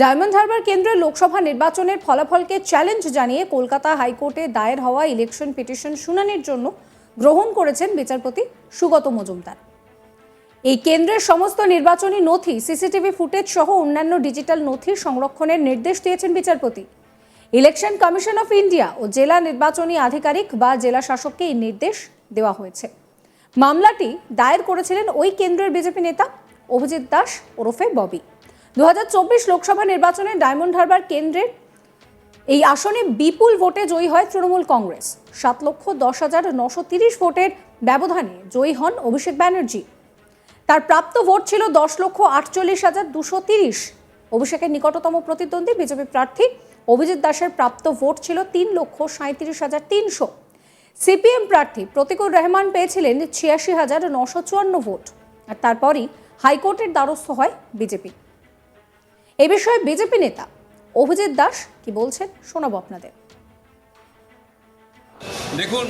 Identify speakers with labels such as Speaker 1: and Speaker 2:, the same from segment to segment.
Speaker 1: Diamond Harbour কেন্দ্রের লোকসভা নির্বাচনের ফলাফলকে challenge জানিয়ে কলকাতা হাইকোর্টে দায়ের হওয়া ইলেকশন পিটিশন শুনানির জন্য গ্রহণ করেছেন বিচারপতি সুগত মজুমদার। এই কেন্দ্রের সমস্ত নির্বাচনী নথি, সিসিটিভি ফুটেজ সহ অন্যান্য ডিজিটাল নথি সংরক্ষণের নির্দেশ দিয়েছেন বিচারপতি। ইলেকশন কমিশন অফ ইন্ডিয়া ও জেলা নির্বাচনী আধিকারিক বা জেলা শাসককে এই নির্দেশ দেওয়া হয়েছে। মামলাটি দায়ের করেছিলেন ওই কেন্দ্রের বিজেপি নেতা অভিজিৎ দাস ওরফে ববি। দু হাজার চব্বিশ লোকসভা নির্বাচনে ডায়মন্ড হারবার কেন্দ্রের এই আসনে বিপুল ভোটে জয়ী হয় তৃণমূল কংগ্রেস। সাত লক্ষ দশ হাজার নশো তিরিশ ভোটের ব্যবধানে জয়ী হন অভিষেক ব্যানার্জি। তার প্রাপ্ত ভোট ছিল দশ লক্ষ আটচল্লিশ হাজার দুশো তিরিশ। অভিষেকের নিকটতম প্রতিদ্বন্দ্বী বিজেপি প্রার্থী অভিজিৎ দাসের প্রাপ্ত ভোট ছিল তিন লক্ষ সাঁত্রিশ হাজার তিনশো। সিপিএম প্রার্থী প্রতিকুর রহমান পেয়েছিলেন ছিয়াশি হাজার নশো চুয়ান্ন ভোট। আর তারপরই হাইকোর্টের দ্বারস্থ হয় বিজেপি। এ বিষয়ে বিজেপি নেতা অভিজিৎ দাস কি বলছেন শোনাবো আপনাদের।
Speaker 2: দেখুন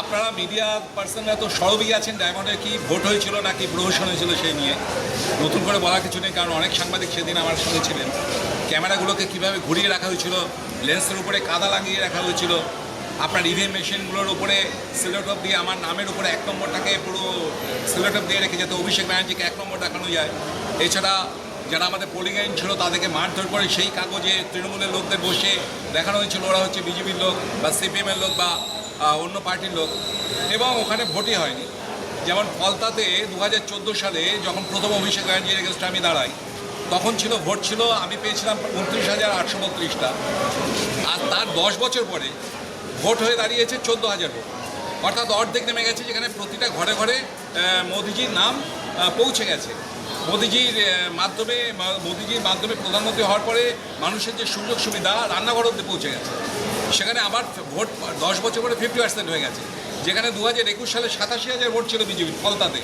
Speaker 2: আপনারা মিডিয়া পার্সনরা তো সরবই আছেন ডায়মন্ডের কি ভোট হয়েছিল নাকি প্রহসন হয়েছিল সেই নিয়ে। নতুন করে বলা কিছু নেই, কারণ অনেক সাংবাদিক সেদিন আমার সঙ্গে ছিলেন। ক্যামেরাগুলোকে কীভাবে ঘুরিয়ে রাখা হয়েছিল লেন্সের উপরে কাদা লাগিয়ে রাখা হয়েছিল, আপনার ইভিএম মেশিনগুলোর উপরে সিলেটপ দিয়ে আমার নামের উপরে এক নম্বরটাকে পুরো সিলেটপ দিয়ে রেখে যাতে, অভিষেক ব্যানার্জিকে এক নম্বর দেখানো যায়। এছাড়া যারা আমাদের পোলিং আইন ছিল তাদেরকে মারধর করে সেই কাগজে তৃণমূলের লোকদের বসে দেখানো হয়েছিল, ওরা হচ্ছে বিজেপির লোক বা সিপিএমের লোক বা অন্য পার্টির লোক। এবং ওখানে ভোটই হয়নি। যেমন ফলতাতে দু হাজার চোদ্দ সালে যখন প্রথম অভিষেক ব্যানার্জির এগেনস্টে আমি দাঁড়াই, তখন ছিল, ভোট ছিল, আমি পেয়েছিলাম উনত্রিশ হাজার আটশো বত্রিশটা। আর তার দশ বছর পরে ভোট হয়ে দাঁড়িয়েছে চোদ্দ হাজার ভোট। অর্থাৎ অর্ধেক নেমে গেছে, যেখানে প্রতিটা ঘরে ঘরে মোদিজির নাম পৌঁছে গেছে। মোদিজির মাধ্যমে মোদিজির মাধ্যমে প্রধানমন্ত্রী হওয়ার পরে মানুষের যে সুযোগ সুবিধা, রান্নাঘর অব্দি পৌঁছে গেছে। সেখানে আবার ভোট দশ বছর পরে ফিফটি পার্সেন্ট হয়ে গেছে। যেখানে দু হাজার একুশ সালে সাতাশি হাজার ভোট ছিল বিজেপি, ফলতাতে।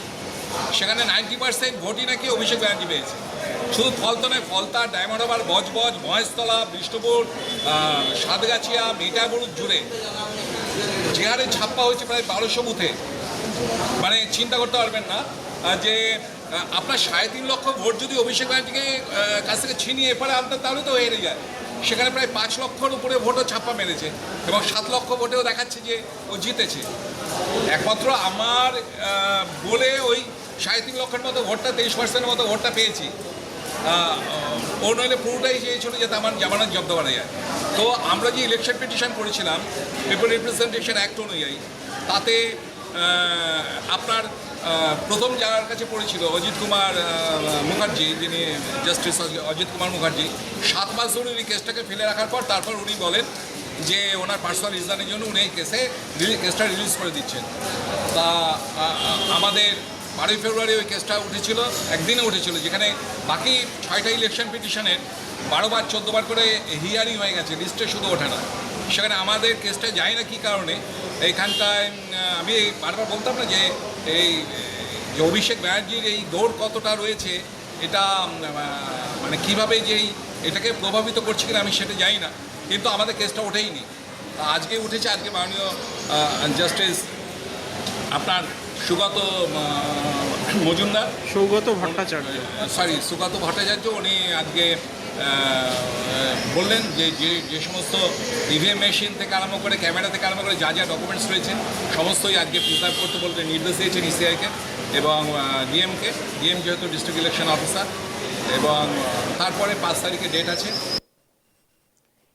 Speaker 2: সেখানে নাইনটি পার্সেন্ট ভোটই নাকি অভিষেক ব্যানার্জি পেয়েছে। শুধু ফলতা নয়, ফলতা, ডায়মন্ড হারবার, বজবজ, মহেশতলা, বিষ্ণুপুর সাতগাছিয়া মিঠাগুড় জুড়ে। যে হারে ছাপ্পা হয়েছে প্রায় বারোশো বুথে। মানে চিন্তা করতে পারবেন না যে আপনার সাড়ে তিন লক্ষ ভোট যদি অভিষেক ব্যানার্জিকে কাছ থেকে ছিনিয়ে এরপরে আনতেন তাহলে তো হেরে যায় সেখানে প্রায় পাঁচ লক্ষর উপরে ভোটও ছাপ্পা মেরেছে এবং সাত লক্ষ ভোটেও দেখাচ্ছে যে ও জিতেছে। একমাত্র আমার বলে ওই সাড়ে তিন লক্ষের মতো ভোটটা, তেইশ পার্সেন্টের মতো ভোটটা পেয়েছি। ও নইলে পুরোটাই চেয়েছিল যাতে আমার জামানত জব্দ করা যায়। তো আমরা যে ইলেকশন পিটিশন করেছিলাম পিপল রিপ্রেজেন্টেশন অ্যাক্ট অনুযায়ী, তাতে আপনার প্রথম যার কাছে পড়েছিল অজিত কুমার মুখার্জি, যিনি জাস্টিস অজিত কুমার মুখার্জি, সাত মাস ধরে উনি কেসটাকে ফেলে রাখার পর তারপর উনি বলেন যে ওনার পার্সোনাল রিজনের জন্য উনি এই কেসে কেসটা রিলিজ করে দিচ্ছেন। তা আমাদের বারোই ফেব্রুয়ারি ওই কেসটা উঠেছিল, একদিনে উঠেছিল, যেখানে বাকি ছয়টা ইলেকশন পিটিশনের বারোবার চোদ্দোবার করে হিয়ারিং হয়ে গেছে লিস্টে শুধু ওঠে না। সেখানে আমাদের কেসটা যায় না কী কারণে, এইখানটায় আমি বারবার বলতাম না যে এই যে অভিষেক ব্যানার্জির এই দৌড় কতটা রয়েছে এটা মানে কীভাবে যে এই এটাকে প্রভাবিত করছে কিনা আমি সেটা জানি না কিন্তু আমাদের কেসটা ওঠেইনি আজকে উঠেছে আজকে মাননীয় জাস্টিস আপনার সুগত মজুমদার।
Speaker 3: সৌগত ভট্টাচার্য।
Speaker 2: সরি সুগত ভট্টাচার্য উনি আজকে বললেন যে যে যে সমস্ত ইভিএম মেশিন থেকে আরম্ভ করে ক্যামেরা থেকে আরম্ভ করে যা যা ডকুমেন্টস রয়েছে, সমস্তই আজকে প্রিজার্ভ করতে বলতে নির্দেশ দিয়েছেন ইসিআইকে এবং ডিএমকে ডিএম যেহেতু ডিস্ট্রিক্ট ইলেকশন অফিসার এবং তারপরে পাঁচ তারিখে ডেট আছে।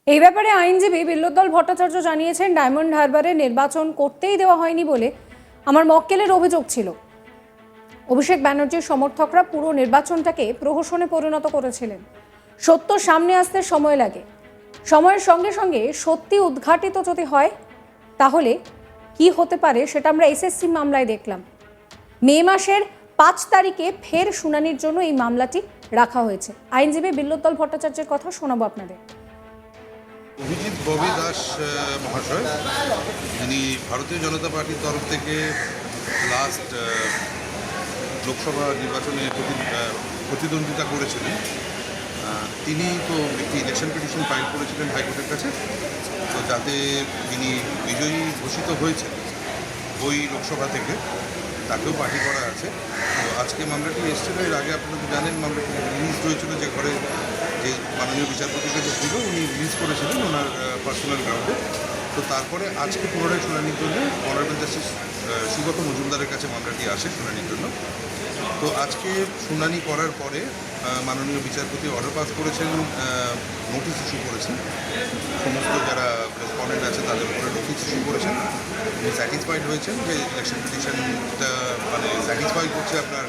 Speaker 1: এই ব্যাপারে আইনজীবী বিল্লোদ্দল ভট্টাচার্য জানিয়েছেন, ডায়মন্ড হারবারে নির্বাচন করতেই দেওয়া হয়নি বলে আমার মক্কেলের অভিযোগ ছিল। অভিষেক ব্যানার্জির সমর্থকরা পুরো নির্বাচনটাকে প্রহসনে পরিণত করেছিলেন। সত্য সামনে আসতে সময় লাগে। সময়ের সঙ্গে সঙ্গে সত্যি উদ্ঘাটিত যদি হয়, তাহলে কি হতে পারে সেটা আমরা এসএসসি মামলায় দেখলাম। মে মাসের পাঁচ তারিখে ফের শুনানির জন্য এই মামলাটি রাখা হয়েছে। আইনজীবী বিল্লোদ্দল ভট্টাচার্যের কথা শোনাবো আপনাদের।
Speaker 4: অভিজিৎ ববি দাস মহাশয়। যিনি ভারতীয় জনতা পার্টির তরফ থেকে লাস্ট লোকসভা নির্বাচনে প্রতিদ্বন্দ্বিতা করেছিলেন। তিনি তো একটি ইলেকশন পিটিশন ফাইল করেছিলেন হাইকোর্টের কাছে। তো যাতে তিনি বিজয়ী ঘোষিত হয়েছেন ওই লোকসভা থেকে। তাকেও পার্টি করা আছে। তো আজকে মামলাটি এসেছিল, এর আগে আপনারা তো জানেন মামলাটি রিলিজ হয়েছিল যে ঘরে যে মাননীয় বিচারপতির কাছে ছিল, উনি রিলিজ করেছিলেন ওনার পার্সোনাল গ্রাউন্ডে তো তারপরে আজকে পুনরায় শুনানির জন্য অনারেবল জাস্টিস সুগত মজুমদারের কাছে মামলাটি আসে শুনানির জন্য। তো আজকে শুনানি করার পরে মাননীয় বিচারপতি অর্ডার পাস করেছেন নোটিশ ইস্যু করেছেন। সমস্ত যারা রেসপন্ডেন্ট আছে তাদের উপরে নোটিশ ইস্যু করেছেন। উনি স্যাটিসফাইড হয়েছেন যে ইলেকশন পিটিশনটা মানে স্যাটিসফাই করছে আপনার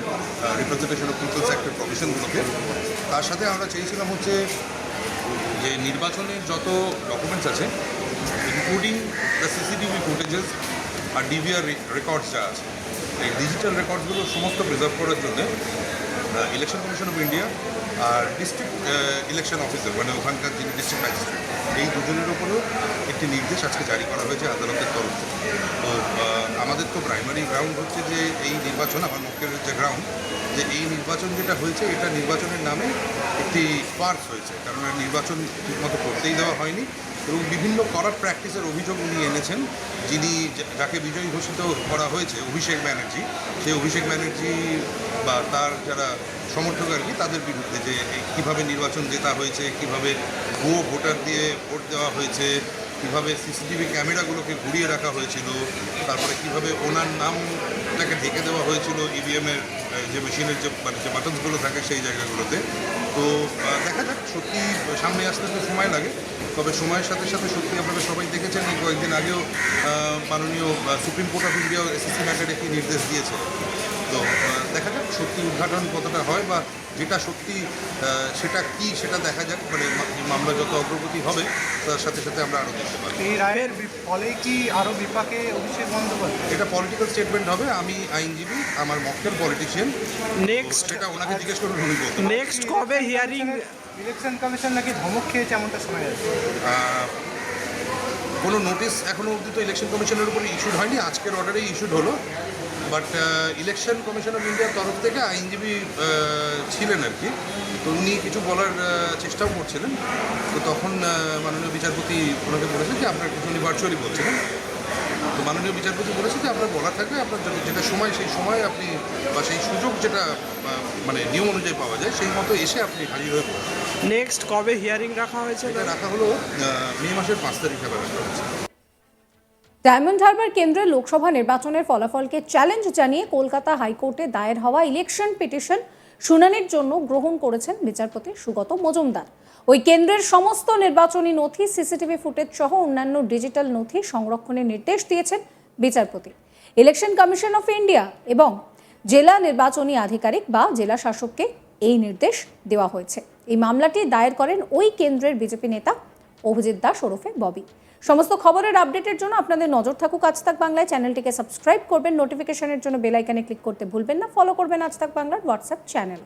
Speaker 4: রিপ্রেজেন্টেশন অফ পিপলস অ্যাক্টের প্রভিশনগুলোকে তার সাথে আমরা চেয়েছিলাম হচ্ছে যে নির্বাচনের যত ডকুমেন্টস আছে ইনক্লুডিং দ্য সিসিটিভি ফুটেজেস আর ডিভিআর রেকর্ডস যা আছে, এই ডিজিটাল রেকর্ডসগুলো সমস্ত প্রিজার্ভ করার জন্য ইলেকশন কমিশন অফ ইন্ডিয়া আর ডিস্ট্রিক্ট ইলেকশন অফিসার মানে ওখানকার যিনি ডিস্ট্রিক্ট ম্যাজিস্ট্রেট এই দুজনের উপরেও একটি নির্দেশ আজকে জারি করা হয়েছে আদালতের তরফ থেকে। তো আমাদের তো প্রাইমারি গ্রাউন্ড হচ্ছে যে এই নির্বাচন, আমার মুখ্যের যে গ্রাউন্ড যে এই নির্বাচন যেটা হয়েছে, এটা নির্বাচনের নামে একটি পার্স হয়েছে। কারণ নির্বাচন ঠিকমতো করতেই দেওয়া হয়নি। এবং বিভিন্ন করার প্র্যাকটিসের অভিযোগ উনি এনেছেন, যিনি যাকে বিজয়ী ঘোষিত করা হয়েছে, অভিষেক ব্যানার্জি। সেই অভিষেক ব্যানার্জি বা তার যারা সমর্থক আর কি, তাদের বিরুদ্ধে যে কীভাবে নির্বাচন জেতা হয়েছে, কীভাবে ভুয়ো ভোটার দিয়ে ভোট দেওয়া হয়েছে, কীভাবে সিসিটিভি ক্যামেরাগুলোকে ঘুরিয়ে রাখা হয়েছিল, তারপরে কীভাবে ওনার নামটাকে ঢেকে দেওয়া হয়েছিল ইভিএমের যে মেশিনের যে মানে যে বাটনসগুলো থাকে সেই জায়গাগুলোতে। তো দেখা যাক, সত্যি সামনে আসতে তো সময় লাগে। তবে সময়ের সাথে সাথে সত্যি আপনারা সবাই দেখেছেন, এই কয়েকদিন আগেও মাননীয় supreme court of India SSC ম্যাটারে একটি নির্দেশ দিয়েছে। তো সত্যি উদ্ঘাটন কতটা হয় বা যেটা সত্যি সেটা কি সেটা দেখা যাক মানে মামলা যত অগ্রগতি হবে তার সাথে সাথে আমরা আরও দেখতে পাবো।
Speaker 3: এই রায়ের বি- ফলে কি আরও বিপাকে অভিষেক বন্দ্যোপাধ্যায়?
Speaker 4: এটা পলিটিক্যাল স্টেটমেন্ট হবে আমি আইনজীবী আমার মক্কেল পলিটিশিয়ান
Speaker 5: নেক্সট
Speaker 4: সেটা ওনাকে জিজ্ঞেস করুন উনি বলতে
Speaker 5: নেক্সট কবে হিয়ারিং
Speaker 3: ইলেকশন কমিশন নাকি ধমক খেয়েছে এমনটা শোনা যাচ্ছে।
Speaker 4: কোনো নোটিশ এখনও অবধি তো ইলেকশন কমিশনের উপরে ইস্যুড হয়নি আজকের অর্ডারেই ইস্যুড হলো। বাট ইলেকশন কমিশন অফ ইন্ডিয়ার তরফ থেকে আইনজীবী ছিলেন আর কি। তো উনি কিছু বলার চেষ্টাও করছিলেন। তো তখন মাননীয় বিচারপতি ওনাকে বলেছেন যে আপনার কিছু উনি ভার্চুয়ালি বলছিলেন। তো মাননীয় বিচারপতি বলেছে যে আপনার বলা থাকবে আপনার যদি যেটা সময় সেই সময় আপনি বা সেই সুযোগ যেটা মানে নিয়ম অনুযায়ী পাওয়া যায় সেই মতো এসে আপনি হাজির হয়ে।
Speaker 5: নেক্সট কবে হিয়ারিং রাখা হয়েছে?
Speaker 4: রাখা হলো মে মাসের পাঁচ তারিখে রাখা হয়েছে।
Speaker 1: ডায়মন্ড হারবার কেন্দ্রে লোকসভা নির্বাচনের ফলাফলকে চ্যালেঞ্জ জানিয়ে কলকাতা হাইকোর্টে দায়ের হওয়া ইলেকশন পিটিশন শুনানির জন্য গ্রহণ করেছেন বিচারপতি সুগত মজুমদার। ওই কেন্দ্রের সমস্ত নির্বাচনী নথি, সিসিটিভি ফুটেজ সহ অন্যান্য ডিজিটাল নথি সংরক্ষণের নির্দেশ দিয়েছেন বিচারপতি। ইলেকশন কমিশন অফ ইন্ডিয়া এবং জেলা নির্বাচনী আধিকারিক বা জেলা শাসককে এই নির্দেশ দেওয়া হয়েছে। এই মামলাটি দায়ের করেন ওই কেন্দ্রের বিজেপি নেতা অভিজিৎ দাস ওরফে ববি। সমস্ত খবরের আপডেটের জন্য আপনাদের নজর থাকুক আজ তাক বাংলায়। চ্যানেলটিকে সাবস্ক্রাইব করবেন, নোটিফিকেশনের জন্য বেলাইকানে ক্লিক করতে ভুলবেন না। ফলো করবেন আজ তাক বাংলার হোয়াটসঅ্যাপ চ্যানেল।